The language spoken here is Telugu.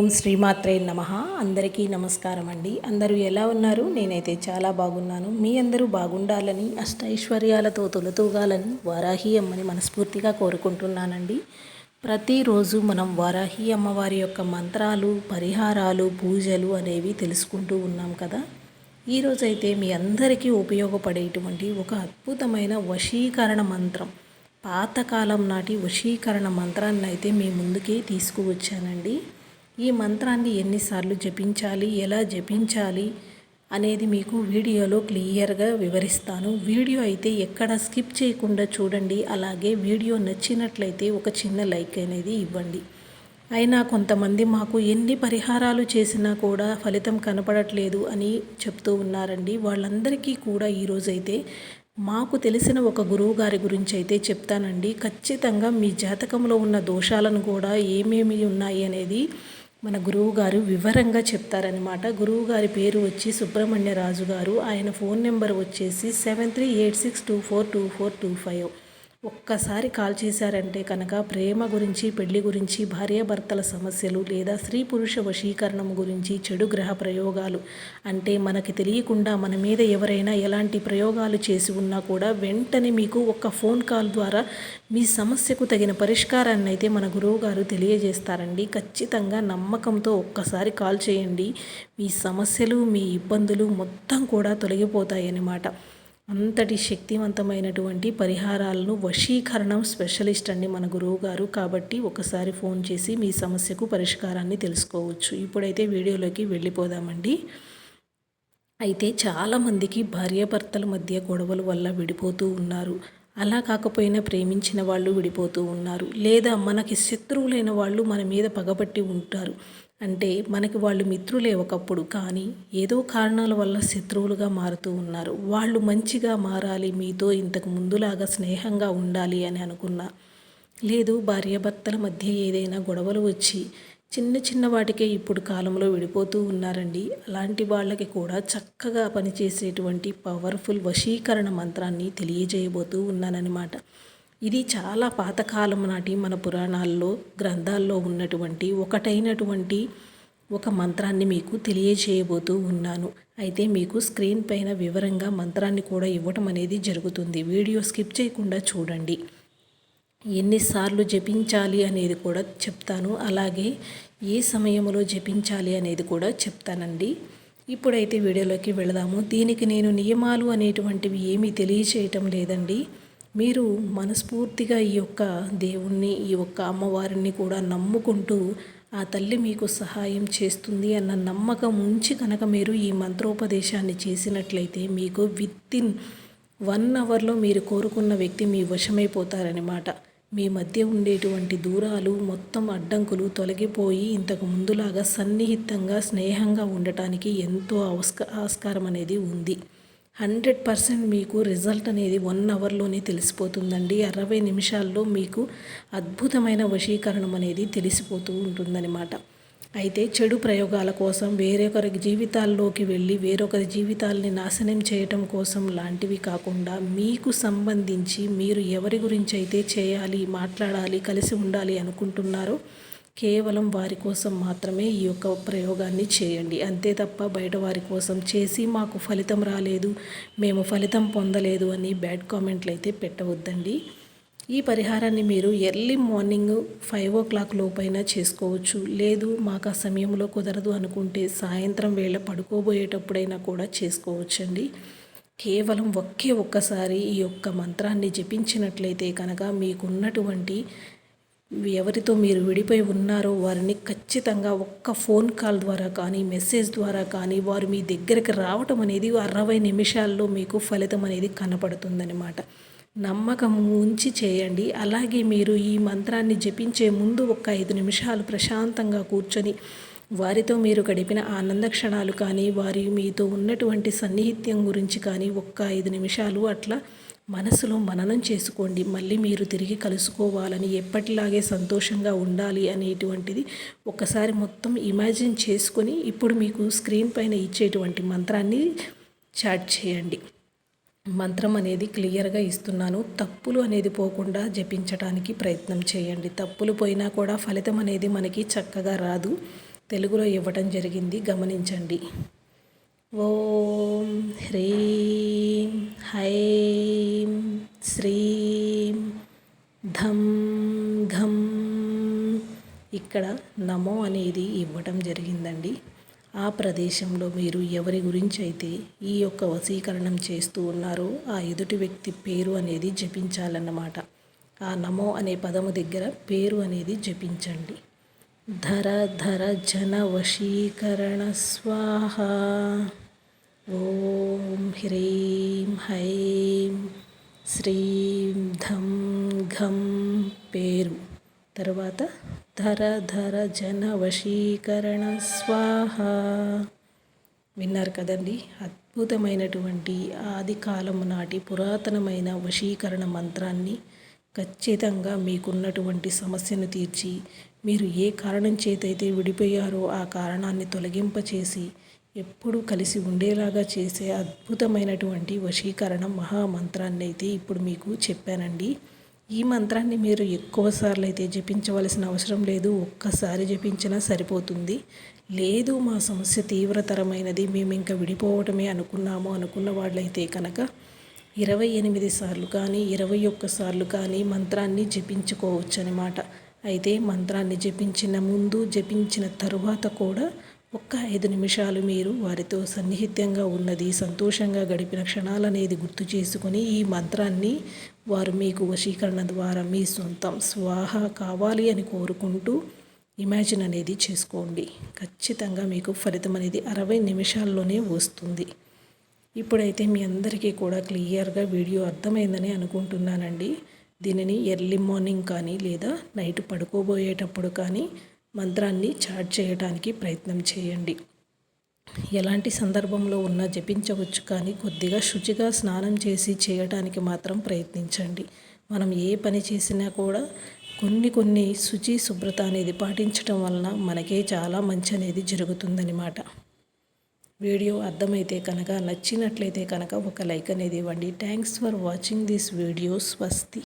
ఓం శ్రీమాత్రే నమ. అందరికీ నమస్కారం అండి. అందరూ ఎలా ఉన్నారు? నేనైతే చాలా బాగున్నాను. మీ అందరూ బాగుండాలని అష్టైశ్వర్యాలతో తొలతూగాలని వారాహి అమ్మని మనస్ఫూర్తిగా కోరుకుంటున్నానండి. ప్రతిరోజు మనం వారాహి అమ్మవారి యొక్క మంత్రాలు పరిహారాలు పూజలు అనేవి తెలుసుకుంటూ ఉన్నాం కదా. ఈరోజైతే మీ అందరికీ ఉపయోగపడేటువంటి ఒక అద్భుతమైన వశీకరణ మంత్రం పాతకాలం నాటి వశీకరణ మంత్రాన్ని అయితే మీ ముందుకి తీసుకువచ్చానండి. ఈ మంత్రాన్ని ఎన్నిసార్లు జపించాలి? ఎలా జపించాలి? అనేది మీకు వీడియోలో క్లియర్గా వివరిస్తాను. వీడియో అయితే ఎక్కడ స్కిప్ చేయకుండా చూడండి. అలాగే వీడియో నచ్చినట్లయితే ఒక చిన్న లైక్ అనేది ఇవ్వండి. అయినా కొంతమంది మాకు ఎన్ని పరిహారాలు చేసినా కూడా ఫలితం కనపడట్లేదు అని చెప్తూ ఉన్నారండి. వాళ్ళందరికీ కూడా ఈరోజైతే మాకు తెలిసిన ఒక గురువు గారి గురించి అయితే చెప్తానండి. ఖచ్చితంగా మీ జాతకంలో ఉన్న దోషాలను కూడా ఏమేమి ఉన్నాయి అనేది మన గురువు గారు వివరంగా చెప్తారనమాట గురువు గారి పేరు వచ్చి సుబ్రహ్మణ్య రాజు గారు ఆయన ఫోన్ నెంబర్ వచ్చేసి seven three eight six two four two four two five. ఒక్కసారి కాల్ చేశారంటే కనుక ప్రేమ గురించి పెళ్ళి గురించి భార్యాభర్తల సమస్యలు లేదా స్త్రీ పురుష వశీకరణం గురించి చెడు గ్రహ ప్రయోగాలు అంటే మనకి తెలియకుండా మన మీద ఎవరైనా ఎలాంటి ప్రయోగాలు చేసి ఉన్నా కూడా వెంటనే మీకు ఒక ఫోన్ కాల్ ద్వారా మీ సమస్యకు తగిన పరిష్కారాన్ని అయితే మన గురువు గారు తెలియజేస్తారండి. ఖచ్చితంగా నమ్మకంతో ఒక్కసారి కాల్ చేయండి. మీ సమస్యలు మీ ఇబ్బందులు మొత్తం కూడా తొలగిపోతాయి అన్నమాట అంతటి శక్తివంతమైనటువంటి పరిహారాలను వశీకరణం స్పెషలిస్ట్ అండి మన గురువు గారు. కాబట్టి ఒకసారి ఫోన్ చేసి మీ సమస్యకు పరిష్కారాన్ని తెలుసుకోవచ్చు. ఇప్పుడైతే వీడియోలోకి వెళ్ళిపోదామండి. అయితే చాలామందికి భార్యాభర్తల మధ్య గొడవల వల్ల విడిపోతూ ఉన్నారు. అలా కాకపోయినా ప్రేమించిన వాళ్ళు విడిపోతూ ఉన్నారు. లేదా మనకి శత్రువులైన వాళ్ళు మన మీద పగబట్టి ఉంటారు. అంటే మనకి వాళ్ళు మిత్రులే ఒకప్పుడు కానీ ఏదో కారణాల వల్ల శత్రువులుగా మారుతూ ఉన్నారు. వాళ్ళు మంచిగా మారాలి మీతో ఇంతకు ముందులాగా స్నేహంగా ఉండాలి అని అనుకున్నా. లేదు భార్యాభర్తల మధ్య ఏదైనా గొడవలు వచ్చి చిన్న చిన్న వాటికే ఇప్పుడు కాలంలో విడిపోతూ ఉన్నారండి. అలాంటి వాళ్ళకి కూడా చక్కగా పనిచేసేటువంటి పవర్ఫుల్ వశీకరణ మంత్రాన్ని తెలియజేయబోతూ ఉన్నానన్నమాట. ఇది చాలా పాతకాలం నాటి మన పురాణాల్లో గ్రంథాల్లో ఉన్నటువంటి ఒకటైనటువంటి ఒక మంత్రాన్ని మీకు తెలియజేయబోతూ ఉన్నాను. అయితే మీకు స్క్రీన్ పైన వివరంగా మంత్రాన్ని కూడా ఇవ్వటం అనేది జరుగుతుంది. వీడియో స్కిప్ చేయకుండా చూడండి. ఎన్నిసార్లు జపించాలి అనేది కూడా చెప్తాను. అలాగే ఏ సమయంలో జపించాలి అనేది కూడా చెప్తానండి. ఇప్పుడైతే వీడియోలోకి వెళదాము. దీనికి నేను నియమాలు అనేటువంటివి ఏమీ తెలియచేయటం లేదండి. మీరు మనస్ఫూర్తిగా ఈ యొక్క దేవుణ్ణి ఈ యొక్క అమ్మవారిని కూడా నమ్ముకుంటూ ఆ తల్లి మీకు సహాయం చేస్తుంది అన్న నమ్మకం ఉంచి కనుక మీరు ఈ మంత్రోపదేశాన్ని చేసినట్లయితే మీకు విత్ఇన్ వన్ అవర్లో మీరు కోరుకున్న వ్యక్తి మీ వశమైపోతారనమాట మీ మధ్య ఉండేటువంటి దూరాలు మొత్తం అడ్డంకులు తొలగిపోయి ఇంతకు ముందులాగా సన్నిహితంగా స్నేహంగా ఉండటానికి ఎంతో ఆస్కారం అనేది ఉంది. హండ్రెడ్ పర్సెంట్ మీకు రిజల్ట్ అనేది వన్ అవర్లోనే తెలిసిపోతుందండి. అరవై నిమిషాల్లో మీకు అద్భుతమైన వశీకరణం అనేది తెలిసిపోతూ ఉంటుందన్నమాట. అయితే చెడు ప్రయోగాల కోసం వేరొకరి జీవితాల్లోకి వెళ్ళి వేరొకరి జీవితాల్ని నాశనం చేయటం కోసం లాంటివి కాకుండా మీకు సంబంధించి మీరు ఎవరి గురించి అయితే చేయాలి మాట్లాడాలి కలిసి ఉండాలి అనుకుంటున్నారో కేవలం వారి కోసం మాత్రమే ఈ యొక్క ప్రయోగాన్ని చేయండి. అంతే తప్ప బయట వారి కోసం చేసి మాకు ఫలితం రాలేదు మేము ఫలితం పొందలేదు అని బ్యాడ్ కామెంట్లు అయితే పెట్టవద్దండి. ఈ పరిహారాన్ని మీరు early morning five o'clock లోపైనా చేసుకోవచ్చు. లేదు మాకు ఆ సమయంలో కుదరదు అనుకుంటే సాయంత్రం వేళ పడుకోబోయేటప్పుడైనా కూడా చేసుకోవచ్చండి. కేవలం ఒకే ఒక్కసారి ఈ యొక్క మంత్రాన్ని జపించినట్లయితే కనుక మీకున్నటువంటి ఎవరితో మీరు విడిపోయి ఉన్నారో వారిని ఖచ్చితంగా ఒక్క ఫోన్ కాల్ ద్వారా కానీ మెసేజ్ ద్వారా కానీ వారు మీ దగ్గరికి రావటం అనేది అరవై నిమిషాల్లో మీకు ఫలితం అనేది కనపడుతుందన్నమాట. నమ్మకం ఉంచి చేయండి. అలాగే మీరు ఈ మంత్రాన్ని జపించే ముందు ఒక ఐదు నిమిషాలు ప్రశాంతంగా కూర్చొని వారితో మీరు గడిపిన ఆనంద క్షణాలు కానీ వారి మీతో ఉన్నటువంటి సన్నిహిత్యం గురించి కానీ ఒక్క ఐదు నిమిషాలు అట్లా మనసులో మననం చేసుకోండి. మళ్ళీ మీరు తిరిగి కలుసుకోవాలని ఎప్పటిలాగే సంతోషంగా ఉండాలి అనేటువంటిది ఒకసారి మొత్తం ఇమాజిన్ చేసుకొని ఇప్పుడు మీకు స్క్రీన్ పైన ఇచ్చేటువంటి మంత్రాన్ని చాట్ చేయండి. మంత్రం అనేది క్లియర్గా ఇస్తున్నాను. తప్పులు అనేది పోకుండా జపించడానికి ప్రయత్నం చేయండి. తప్పులు పోయినా కూడా ఫలితం అనేది మనకి చక్కగా రాదు. తెలుగులో ఇవ్వటం జరిగింది. గమనించండి. ఓం హ్రీం హైం. శ్రీం ధం ఘం ఇక్కడ నమో అనేది ఇవ్వటం జరిగిందండి. ఆ ప్రదేశంలో మీరు ఎవరి గురించి అయితే ఈ యొక్క వశీకరణం చేస్తూ ఉన్నారో ఆ ఎదుటి వ్యక్తి పేరు అనేది జపించాలన్నమాట. ఆ నమో అనే పదము దగ్గర పేరు అనేది జపించండి. ధర ధర జన వశీకరణ స్వాహ. ఓం హ్రీం హైం శ్రీం ధం ఘం పేరు. తర్వాత ధర ధర జన వశీకరణ స్వాహ. విన్నారు కదండి అద్భుతమైనటువంటి ఆది కాలము నాటి పురాతనమైన వశీకరణ మంత్రాన్ని ఖచ్చితంగా మీకున్నటువంటి సమస్యను తీర్చి మీరు ఏ కారణం చేతైతే విడిపోయారో ఆ కారణాన్ని తొలగింపచేసి ఎప్పుడూ కలిసి ఉండేలాగా చేసే అద్భుతమైనటువంటి వశీకరణ మహామంత్రాన్ని అయితే ఇప్పుడు మీకు చెప్పానండి. ఈ మంత్రాన్ని మీరు ఎక్కువసార్లు అయితే జపించవలసిన అవసరం లేదు. ఒక్కసారి జపించినా సరిపోతుంది. లేదు మా సమస్య తీవ్రతరమైనది. మేము ఇంకా విడిపోవటమే అనుకున్నాము అనుకున్న వాళ్ళైతే కనుక ఇరవై ఎనిమిది సార్లు కానీ ఇరవై ఒక్కసార్లు కానీ మంత్రాన్ని జపించుకోవచ్చు అనమాట అయితే మంత్రాన్ని జపించిన ముందు జపించిన తరువాత కూడా ఒక్క ఐదు నిమిషాలు మీరు వారితో సన్నిహిత్యంగా ఉన్నది సంతోషంగా గడిపిన క్షణాలనేది గుర్తు చేసుకుని ఈ మంత్రాన్ని వారు మీకు వశీకరణ ద్వారా మీ సొంతం స్వాహ కావాలి అని కోరుకుంటూ ఇమాజిన్ అనేది చేసుకోండి. ఖచ్చితంగా మీకు ఫలితం అనేది అరవై నిమిషాల్లోనే వస్తుంది. ఇప్పుడైతే మీ అందరికీ కూడా క్లియర్గా వీడియో అర్థమైందని అనుకుంటున్నానండి. దీనిని ఎర్లీ మార్నింగ్ కానీ లేదా నైట్ పడుకోబోయేటప్పుడు కానీ మంత్రాన్ని చాట్ చేయడానికి ప్రయత్నం చేయండి. ఎలాంటి సందర్భంలో ఉన్నా జపించవచ్చు కానీ కొద్దిగా శుచిగా స్నానం చేసి చేయడానికి మాత్రం ప్రయత్నించండి. మనం ఏ పని చేసినా కూడా కొన్ని కొన్ని శుచి శుభ్రత అనేది పాటించడం వలన మనకే చాలా మంచి అనేది జరుగుతుందనమాట వీడియో అర్థమైతే కనుక నచ్చినట్లయితే కనుక ఒక లైక్ అనేది ఇవ్వండి. Thanks for watching this video స్వస్తి